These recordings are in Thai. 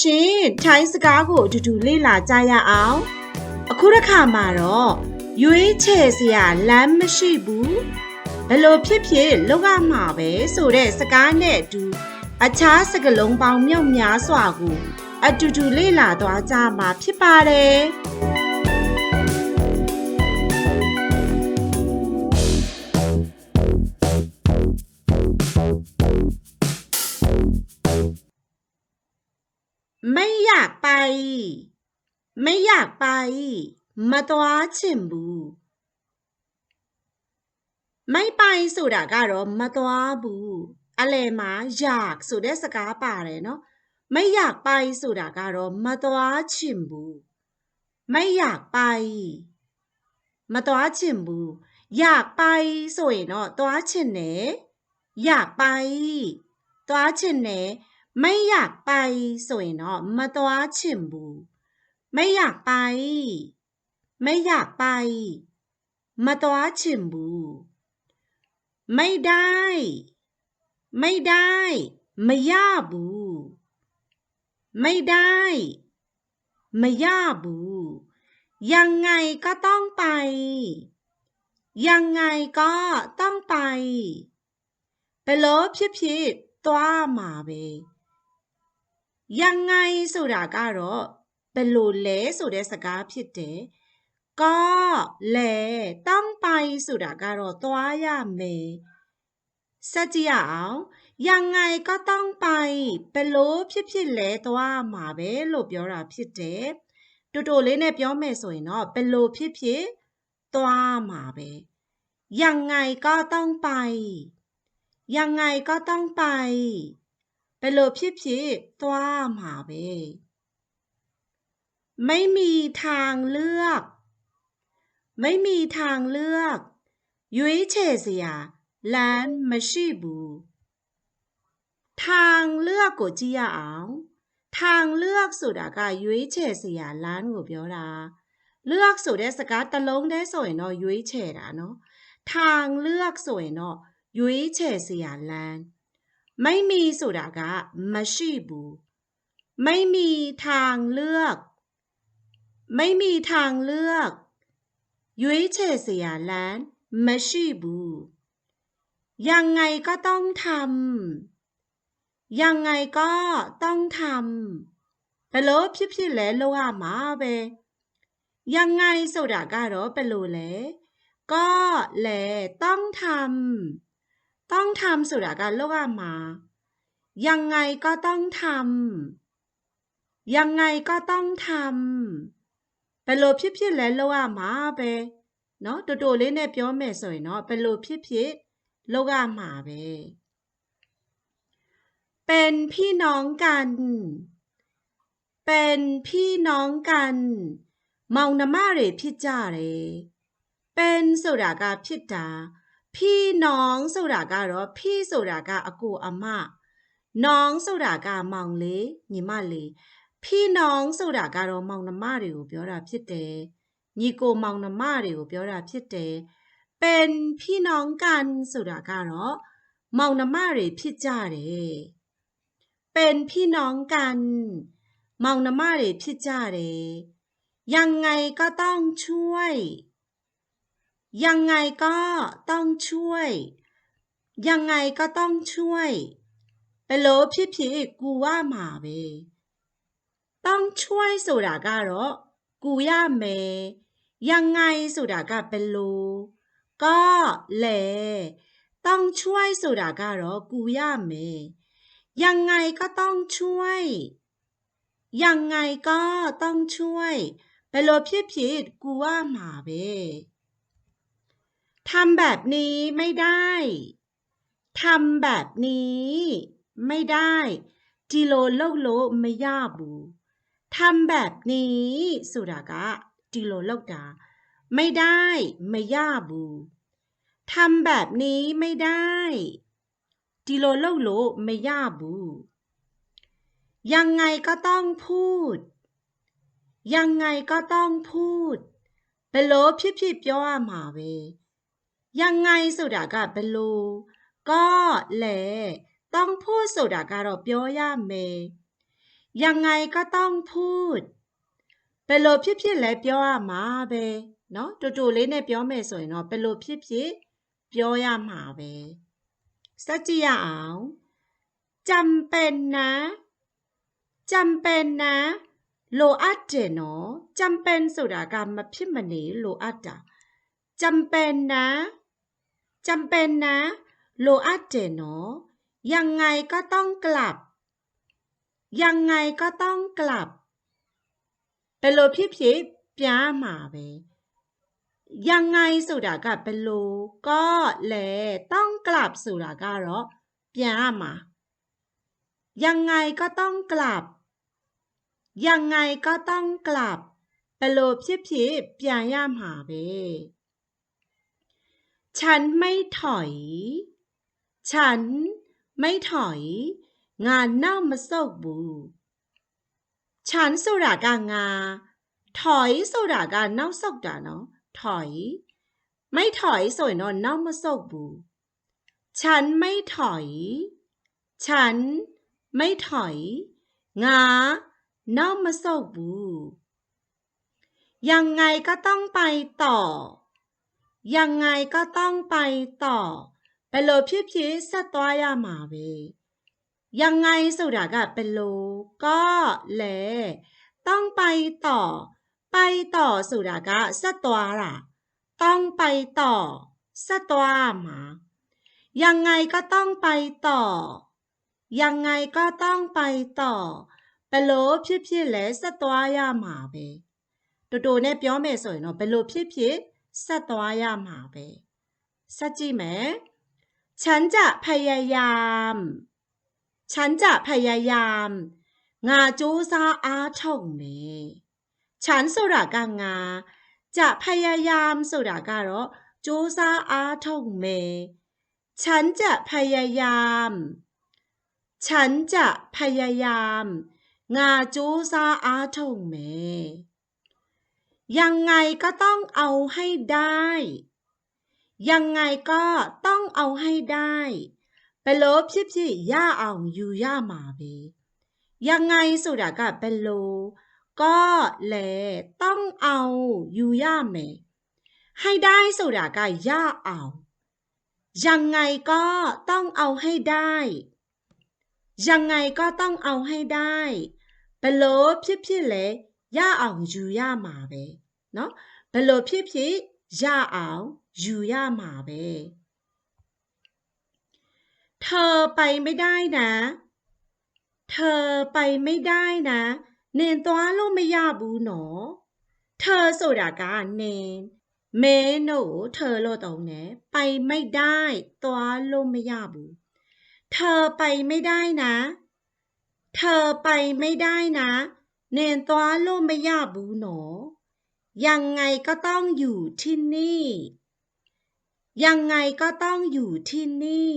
ရှင်ထိုင်းစကားကိုအတူတူလေ့လာကြရအောင်အခုတစ်ခါမှာတော့ရွေးချယ်စရာလမ်းမရှိဘူးဘလို့ဖြစ်ဖြစ်လောက်ရမှာပဲဆိုတဲ့စကားနဲ့အတူအခြားစကလုံးပေါင်းမြောက်များစွာကိုအတူတူလေ့လာသွားကြမှာဖြစ်ပါတယ်ไม่อยากไป ไม่อยากไป มาตัวเชมบู ไม่ไปสุดาการมาตัวบู อะไรมาอยากสุดสกาป่าเลยเนาะ ไม่อยากไปสุดาการมาตัวเชมบู ไม่อยากไป มาตัวเชมบู อยากไปสวยเนาะตัวเชิเนอยากไปตัวเชิเนไม่อยากไปสวยเนาะมาตัวฉิมบูไม่อยากไปไม่อยากไปมาตัวฉิมบูไม่ได้ ไม่ได้ ไม่ยาบูไม่ได้ไม่ยาบู ยังไงก็ต้องไป ยังไงก็ต้องไป ไปลบเพียบๆตัวมาเบยังไงဆိုတာကတော့ဘယ်လိုလဲဆိုတဲ့စကားဖြစ်တယ်ก็လေတောင်းပိုင်ဆိုတာကတော့သွားရမယ်စကြည့်ရအောင်ยังไงก็ต้องไปဘလို့ဖြစ်ဖြစ်လဲသွားမှာပဲလို့ပြောတာဖြစ်တယ်တူတူလေးနဲ့ပြောမယ်ဆိုရင်တော့ဘလို့ဖြစ်ဖြစ်သွားမှာပဲยังไงก็ต้องไปยังไงก็ต้องไปไปโลพี่พี่ตัวมาเบไม่มีทางเลือกไม่มีทางเลือกยุ้ยเฉเสียแลนไม่ใช่บูทางเลือกกูจะเอาทางเลือกสุดอากาศยุ้ยเฉเสียแลนกูเบียวละเลือกสุดได้สกัดตะลงได้สวยเนาะยุ้ยเฉะเนาะทางเลือกสวยเนาะยุ้ยเฉเสียแลนไม่มีสุดากะมาชีบูไม่มีทางเลือกไม่มีทางเลือกยุ้ยเฉเสียลนมาชีบูยังไงก็ต้องทำยังไงก็ต้องทำไปลบพี่พี่แลยโลอามาเบยังไงสุดากะรอเปโลเลก็ แลต้องทำต้องทำสุดาการโลกามา ยังไงก็ต้องทำยังไงก็ต้องทำเป็นโลพิพิและโลอามาไป เนาะตัวๆเล่นเนี่ยเปောမယ်ဆိုရเนาะเป็นโลพิพิโลกามาไป เป็นพี่น้องกัน เป็นพี่น้องกันมองนมနှမพิจาเร်เป็นสุดากาพิจาพี่น้องสุดากาหรอพี่สุดากาอกูอามาน้องสุดากามองเลยนี่มาเลยพี่น้องสุดากาหรอมองน้มาเรียวเปล่าพี่เต๋นี่กูมองน้มาเรียวเปล่าพี่เต๋เป็นพี่น้องกันสุดากาหรอมองน้มาเรียพี่จ้าเลยเป็นพี่น้องกัน มองน้มาเรียพี่จ้าเลยยังไงก็ต้องช่วยยังไงก็ต้องช่วย ยังไงก็ต้องช่วย ไปโลพี่พี่กูว่ามาเวต้องช่วยสุดาการะกูย่าเมยังไงสุดาการเป็นรูก็เลยต้องช่วยสุดาการะกูย่าเมยังไงก็ต้องช่วย ยังไงก็ต้องช่วย ไปโลพี่พี่กูว่ามาเวทำแบบนี้ไม่ได้ ทำแบบนี้ ไม่ได้ จิโลโลโลไม่ยาบู ทำแบบนี้ สุดากะจิโลโลกาไม่ได้ไม่ยาบู ทำแบบนี้ไม่ได้ จิโลโลโลไม่ยาบู ยังไงก็ต้องพูด ยังไงก็ต้องพูดไปโลพี่ๆပြေมาเวยังไงสุดากะเป็นูก็เลยต้องพูดสุดากะรบย่อยาเมยังไงก็ต้องพูด เปโลพี่พี่เลยเย่อมาเบเนาะจู่ๆเลยเนี่ยเย่อเมสวยเนาะเปโลพี่พี่ๆย่อยมาเวสักจีเอาจำเป็นนะจำเป็นนะโลอาดเจเนาะจำเป็นสุดากรรมมาพิมพมาหนีโลอาดจะจำเป็นนะจำเป็นนะ โลอาเจโนยังไงก็ต้องกลับยังไงก็ต้องกลับเป็นโลพี่ิียามาเวยังไงุดากာเป็นโลก็ลยต้องกลับสุดากကတော့ามายังไงก็ต้องกลับยังไงก็ต้องกลับเป็นโลพิพဖြစาပาန်ฉันไม่ถอย ฉันไม่ถอย งานน่ามาโซกบู ฉันสุรากางา ถอยสุรากาเน่าซกดาเนาะ ถอย ไม่ถอยสวยนอนเน่ามาโซกบู ฉันไม่ถอย ฉันไม่ถอย งาเน่ามาโซกบูยังไงก็ต้องไปต่อยังไงก็ต้องไปต่อ ไปโลพี่พี่สะตัวยามาเวยังไงสุดากะไปโลก็เลต้องไปต่อ ไปต่อสุดากะสะตัวละต้องไปต่อสะตัวมายังไงก็ต้องไปต่อยังไงก็ต้องไปต่อไปโลพี่พี่เลสะตัวยามาเวตัวเนี่ยเปียวไม่สวยเนาะไปโลพี่พี่สตัวยามาเบสจิแมฉันจะพยายาม ฉันจะพยายามงาจูซาอาชงเม ฉันสุรากางงาจะพยายามสุรากาโรจูซาอาชงเม ฉันจะพยายาม ฉันจะพยายาม งาจูซาอาชงเมยังไงก็ต้องเอาให้ได้ ยังไงก็ต้องเอาให้ได้เป็นลบชิบชิย่าเอาอยู่ย่ามาเยังไงสุดากะเป็นลก็เลยต้องเอาอยู่่าเมให้ได้สุดากะย่าเอายังไงก็ต้องเอาให้ได้ ยังไงก็ต้องเอาให้ได้เป็นลบชิบชิเลยยาเอาอยู่ยามาเบเนาะเปลูกพี่พี่ยาเอาอยู่ยามาเบเธอไปไม่ได้นะ เธอไปไม่ได้นะ เนนตัวลูกไม่ยากบูหนอ เธอสุดาการเนนเมโน เธอโลตรงเนไปไม่ได้ ตัวโลไม่ยากบู เธอไปไม่ได้นะ เธอไปไม่ได้นะเนนตัวโลไม่ยาบูหนอยังไงก็ต้องอยู่ที่นี่ ยังไงก็ต้องอยู่ที่นี่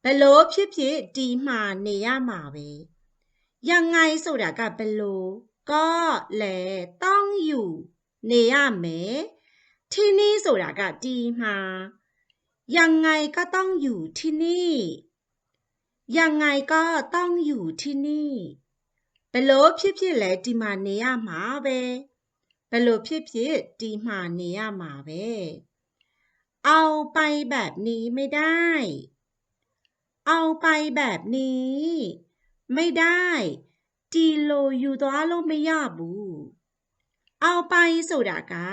เป็นိုพี่พี่ดีมาเนียมาเวยังไงสุดากาเป็นိုก็เลยต้องอยู่เนียเมที่นี่สุดากาดีมา ยังไงก็ต้องอยู่ที่นี่ ยังไงก็ต้องอยู่ที่นี่ပလောဖြစ်ဖြစ်လဲဒီမှာနေရမှာပဲဘလောဖြစ်ဖြစ်ဒီမှာနေရမှเอาไปแบบนี้ไม่ได้ เอาไปแบบนี้ ไม่ได้ตีโลอยู่ตัวลงไม่ยากบูเอาไปสุดากะ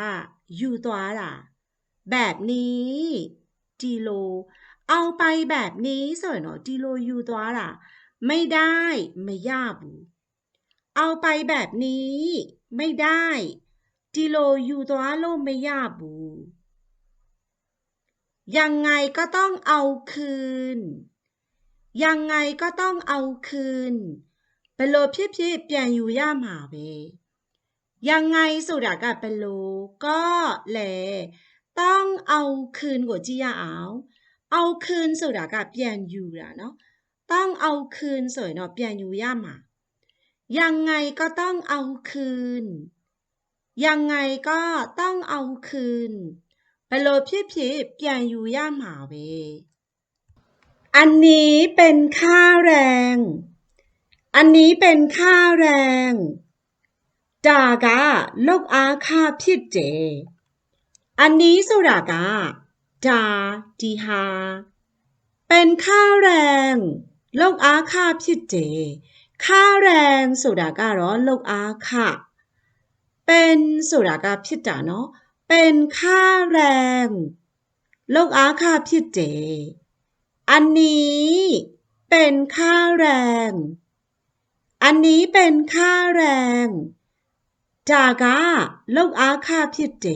อยู่ตัวล่ะแบบนี้ตีโล เอาไปแบบนี้สวยเนาะตีโลอยู่ตัวล่ะไม่ได้ไม่ยากบูเอาไปแบบนี้ไม่ได้ติโลยูตัวโลไม่ยาบูยังไงก็ต้องเอาคืนยังไงก็ต้องเอาคืน เปโลพี่พี่เปลี่ยนอยู่ย่ามาเวยังไงสุดากัเปโลก็เลยต้องเอาคืนกว่าจียาเอา เอาคืนสุดากัเปลี่ยนอยู่ละเนาะต้องเอาคืนสวยเนาะเปลี่ยนอยู่ย่ามายังไงก็ต้องเอาคืน ยังไงก็ต้องเอาคืน ไปโลพี่ผีเปียนยู่ย่าหมาเว อันนี้เป็นค่าแรง อันนี้เป็นค่าแรง จากาลกอาคาพิดเจ อันนี้สุรากาจาดีฮาเป็นค่าแรง ลกอาคาพิดเจค่าแรงสุดาการေอ့လုပ်အာเป็นสุดากาพิจารณ์เนาะเป็นค่าแรงลုกอาာ่ခพี่เจอันนี้เป็นค่าแรง อันนี้เป็นค่าแรงจากาโลกอาคาพิเจ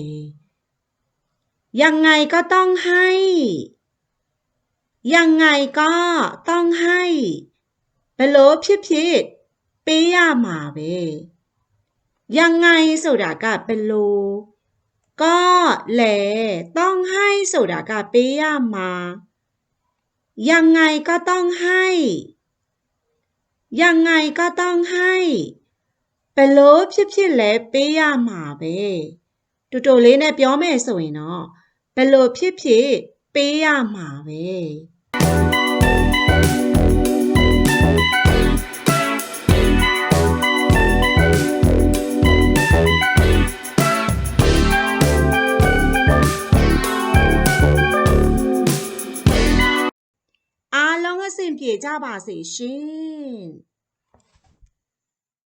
ยังไงก็ต้องให้ ยังไงก็ต้องให้บลอพี่พี่ปียามาเวยังไงสุดากาเป็ลูก็เลยต้องให้สุดากาปียามา ยังไงก็ต้องให้ ยังไงก็ต้องให้ เป็นลูพี่พี่เลยปียามาเวตุ๊ดตุ๊ดเลยเนี่ยพี่อ้อม่สวยเนาะเป็ลูพี่พี่ปียามาเว t အားလုံးအဆင်ပြေကြပါစေရှင်